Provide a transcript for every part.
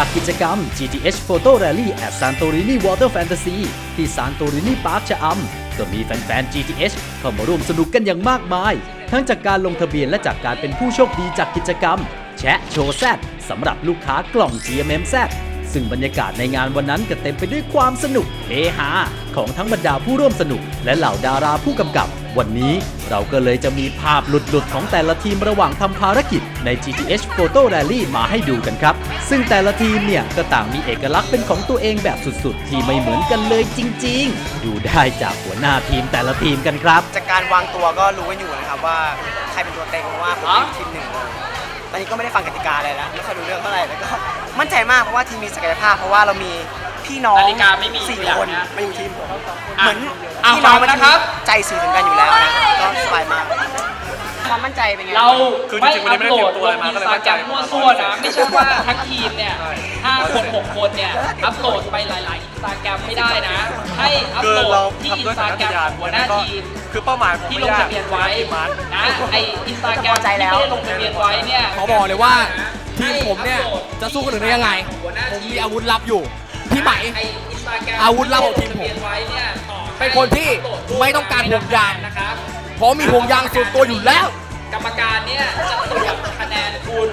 จากกิจกรรม GTH Photo Rally at Santorini Water Fantasy ที่ Santorini Park ชะอำก็มีแฟนๆ GTH เข้ามาร่วมสนุกกันอย่างมากมาย ทั้งจากการลงทะเบียนและจากการเป็นผู้โชคดีจากกิจกรรม แชะโชว์แซดสำหรับลูกค้ากล่อง GMM Z ซึ่งบรรยากาศในงานวันนั้นก็เต็มไปด้วยความสนุกเฮฮาของทั้งบรรดาผู้ร่วมสนุก และเหล่าดาราผู้กำกับ วันนี้เราก็เลยจะมีภาพหลุดๆ ของแต่ละทีมระหว่างทำภารกิจใน GTH Photo Rally มาให้ดูกันครับ ซึ่งแต่ละทีมเนี่ยก็ต่างมีเอกลักษณ์เป็นของตัวเองแบบสุดๆ ที่ไม่เหมือนกันเลยจริงๆ ดูได้จากหัวหน้าทีมแต่ละทีมกันครับ จากการวางตัวก็รู้กันอยู่นะครับว่าใครเป็นตัวเต็งเพราะว่าผมเป็นทีมหนึ่งเลยตอนนี้ก็ไม่ได้ฟังกติกาอะไรแล้วไม่ค่อยรู้เรื่องเท่าไหร่แล้วก็มั่นใจมากเพราะว่าทีมมีศักยภาพเพราะว่าเรามี พี่น้องนาฬิกาไม่มีสี่อย่างคนนะมาอยู่ทีมผมอะเหมือนอะพี่น้องฟัมันงนะครับ ใจสื่อถึงกันอยู่แล้วนะก็สบายมากความมั่นใจเป็นไงเราคือจไม่ริงๆวันอันี้พไม่โหลได้เตรียมตัวอะไรดลงมาอินก็เลยสตามั่นแกใจรมมั่วซั่วนะไม่ใช่ว่าทั้งทีมเนี่ย5คน6คนเนี่ยอัพโหลดไปหลายๆอินสตาแกรมไม่ได้นะ ให้อัพคือโหลเราดที่ทำอิด้วยนสสัตาญแกรมญาขณองหัวหน้าก็ทีม คือเป้าหมายผมที่ไม่ลงยากทะเบียนไว้มาร์คนะไออินสตาแกรมที่ไม่ได้ลงทะเบียนไว้เนี่ย ขอบอกเลยว่าทีมผมเนี่ยจะสู้คนอื่นได้ยังไงผมมีอาวุธลับอยู่ พี่ไหมไออินสตาแกรมอาวุธลับของทีมผมที่ไได้ลงทะเบียนไว้เนี่ยต่อให้เป็นคนที่ไม่ต้องการห่วงยางนะครับเพราะมีห่วงยางส่วนตัวอยู่แล้ว กรรมการเนี่ยจะตรวจคะแนนคุณ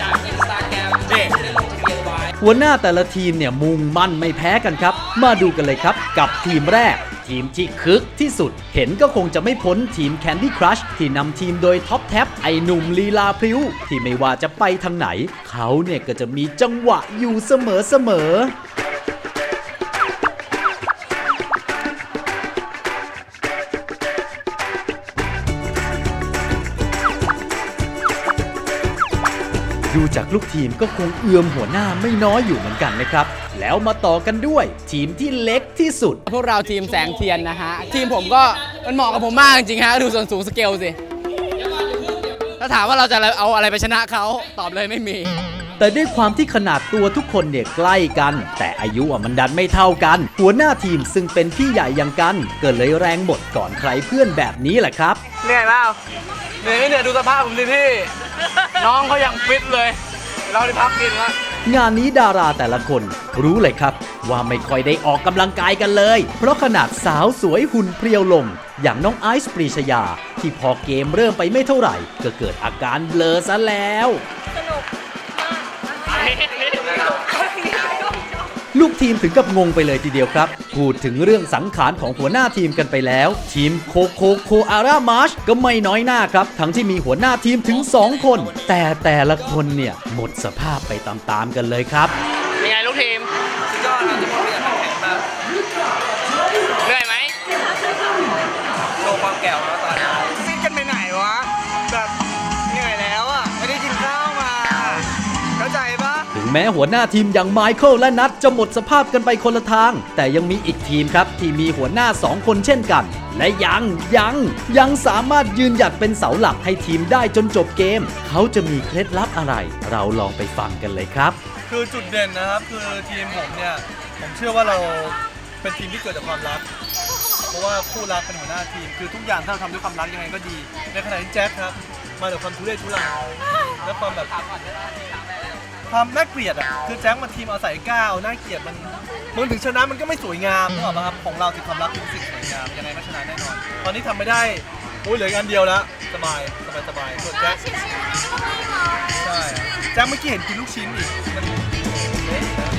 จากอินสตาแกรมนี่ที่ได้ลงทะเบียนไว้หัวหน้าแต่ละทีมเนี่ยมุ่งมั่นไม่แพ้กันครับ มาดูกันเลยครับกับทีมแรก ทีมที่คึกที่สุด เห็นก็คงจะไม่พ้นทีม Candy Crush ที่นำทีมโดยท็อปแท็บไอหนุ่มลีลาพริ้ว ที่ไม่ว่าจะไปทางไหน เขาเนี่ยก็จะมีจังหวะอยู่เสมอเสมอ ดูจากลูกทีมก็คงเอื้อมหัวหน้าไม่น้อยอยู่เหมือนกันนะครับ แล้วมาต่อกันด้วย ทีมที่เล็กที่สุด พวกเราทีมแสงเทียนนะฮะ ทีมผมก็มันเหมาะกับผมมากจริงๆฮะ ดูส่วนสูงสเกลสิ ถ้าถามว่าเราจะเอาอะไรไปชนะเขาตอบเลยไม่มี แต่ด้วยความที่ขนาดตัวทุกคนเนี่ยใกล้กัน แต่อายุอะมันดันไม่เท่ากัน หัวหน้าทีมซึ่งเป็นพี่ใหญ่อย่างกันก็เลยแรงหมดก่อนใครเพื่อนแบบนี้แหละครับ เหนื่อยเปล่า เหนื่อยไม่เหนื่อยดูสภาพผมสิพี่ น้องเขายังฟิตเลย เราได้พักกินแล้วงานนี้ดาราแต่ละคนรู้เลยครับ ว่าไม่ค่อยได้ออกกำลังกายกันเลย เพราะขนาดสาวสวยหุ่นเพรียวลง อย่างน้องไอซ์ปรีชยา ที่พอเกมเริ่มไปไม่เท่าไหร่ ก็เกิดอาการเบลอซะแล้ว ลูกทีมถึงกับงงไปเลยทีเดียวครับ พูดถึงเรื่องสังขารของหัวหน้าทีมกันไปแล้ว ทีมโคโคโคอารามาชก็ไม่น้อยหน้าครับ ทั้งที่มีหัวหน้าทีมถึง 2 คน แต่แต่ละคนเนี่ยหมดสภาพไปตามๆกันเลยครับเป็นไงลูกทีมสุดยอดครับทุกคนอยากแข่งมากเหนื่อยไหมโชว์ความแก่วมาตอนนี้ซิกัน แม้หัวหน้าทีมอย่างไมเคิลและนัทจะหมดสภาพกันไปคนละทาง แต่ยังมีอีกทีมครับที่มีหัวหน้า 2 คนเช่นกัน และยังยังยังสามารถยืนหยัดเป็นเสาหลักให้ทีมได้จนจบเกม เขาจะมีเคล็ดลับอะไร เราลองไปฟังกันเลยครับ คือจุดเด่นนะครับคือทีมผมเนี่ยผมเชื่อว่าเราเป็นทีมที่เกิดจากความรัก เพราะว่าคู่รักเป็นหัวหน้าทีม คือทุกอย่างถ้าเราทำด้วยความรักยังไงก็ดี ในขณะที่แจ็คครับมาจากความทุเรศทุรังและความแบบ ความน่าเกลียดอะคือแจ็คมาทีมเอาใส่ก้าวน่าเกลียดมันมันถึงชนะมันก็ไม่สวยงามนึกออกป่ะครับของเราถึงความรักเป็นสิ่งสวยงามยังไงก็ชนะแน่นอน ตอนนี้ทำไม่ได้โอ้ยเหลืออกอันเดียวแล้วสบายสบายสบายส่วนแจ็คใช่แจ็คเมื่อกี้เห็นกินลูกชิ้นอีกมันเละนะ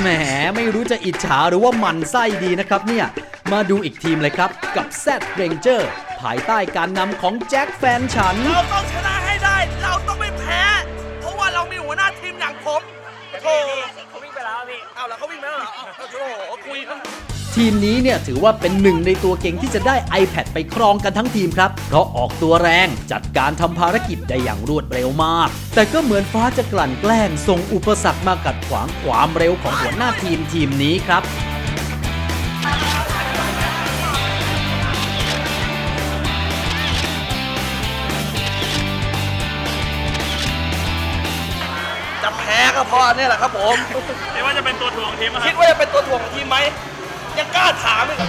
แหมไม่รู้จะอิจฉาหรือว่าหมันไส้ดีนะครับเนี่ย มาดูอีกทีมเลยครับ กับแซดเรนเจอร์ภายใต้การนำของแจ็คแฟนฉัน เราต้องชนะให้ได้ เราต้องไม่แพ้ ผมโธ่เขาวิ่งไปแล้วพี่เอาแล้วเขาวิ่งไปแล้วเหรอโอ้โหคุยกันทีมนี้เนี่ยถือว่าเป็นหนึ่งในตัวเก่งที่จะได้ iPad ไปครองกันทั้งทีมครับ เพราะออกตัวแรงจัดการทำภารกิจได้อย่างรวดเร็วมาก แต่ก็เหมือนฟ้าจะกลั่นแกล้งส่งอุปสรรคมากัดขวางความเร็วของหัวหน้าทีมทีมนี้ครับ จะแพ้ก็เพราะอันนี่แหละครับผม คิดว่าจะเป็นตัวถ่วงทีมไหมคิดว่าจะเป็นตัวถ่วงของทีมไหม ยังกล้าถามอีกเหรอ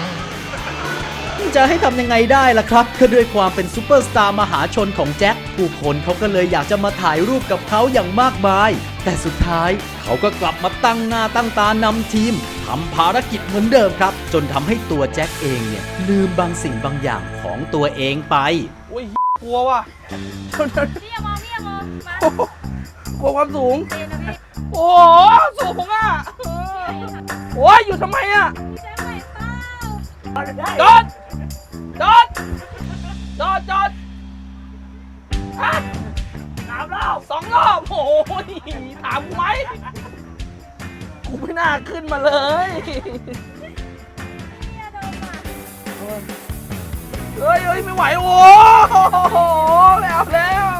จะให้ทำยังไงได้ล่ะครับก็ด้วยความเป็นซูเปอร์สตาร์มหาชนของแจ็คผู้คนเขาก็เลยอยากจะมาถ่ายรูปกับเขาอย่างมากมาย แต่สุดท้ายเขาก็กลับมาตั้งหน้าตั้งตานำทีมทำภารกิจเหมือนเดิมครับ จนทำให้ตัวแจ็คเองเนี่ยลืมบางสิ่งบางอย่างของตัวเองไปโอ้ยกลัวว่ะพี่อย่ามองพี่อย่ามองมา กลัวความสูงเรียนนะพี่โอ้โหสูงอะเออโอ้ยอยู่ทำไมอะพี่แจ๊คไหวเปล่าจอดจอดจอดจอดอะสามรอบสองรอบโอ้โหถามกูไหมกูไม่น่าขึ้นมาเลยพี่อย่าโดนมาเฮ้ยเฮ้ยไม่ไหวโอ้โหแล้วแล้ว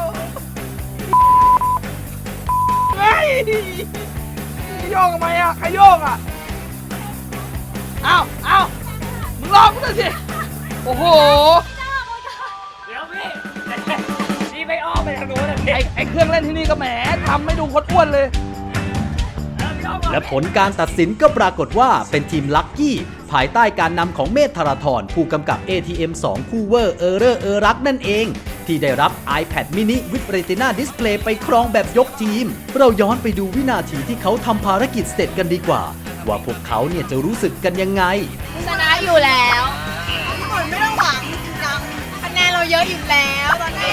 โยกทำไมอะใครโยกอะอ้าวอ้าวมึงลองกูหน่อยสิโอ้โหไอ้ไอ้เครื่องเล่นที่นี่ก็แหมทำไม่ดูคนอ้วนเลย และผลการตัดสินก็ปรากฏว่าเป็นทีมลัคกี้ ภายใต้การนำของเมธธารทรผู้กำกับ ATM 2 คู่เวอร์เออร์เรอร์เออรักนั่นเอง ที่ได้รับ iPad mini with Retina Display ไปครองแบบยกทีม เราย้อนไปดูวินาทีที่เขาทำภารกิจเสร็จกันดีกว่า ว่าพวกเขาเนี่ยจะรู้สึกกันยังไง ชนะอยู่แล้วไม่ต้องหวังจังคะแนนเราเยอะอยู่แล้วตอนนี้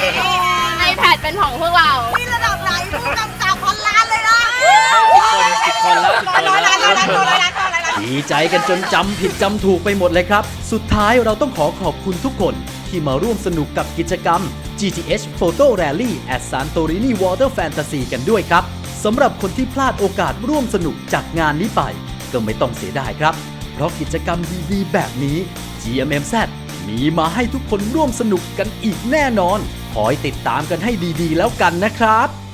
ไอแพดเป็นของพวกเรานี่ระดับไหนผู้กำกับพันล้านเลยนะสิบคนแล้วสิบคนร้อยแล้ล้าวนร้อยล้านร้อยล้านร้อยล้าน ดีใจกันจนจำผิดจำถูกไปหมดเลยครับ สุดท้ายเราต้องขอขอบคุณทุกคนที่มาร่วมสนุกกับกิจกรรม GTH Photo Rally at Santorini Water Fantasy กันด้วยครับสำหรับคนที่พลาดโอกาสร่วมสนุกจากงานนี้ไป ก็ไม่ต้องเสียดายครับ เพราะกิจกรรมดีๆ แบบนี้ GMMZ มีมาให้ทุกคนร่วมสนุกกันอีกแน่นอนคอยติดตามกันให้ดีๆ แล้วกันนะครับ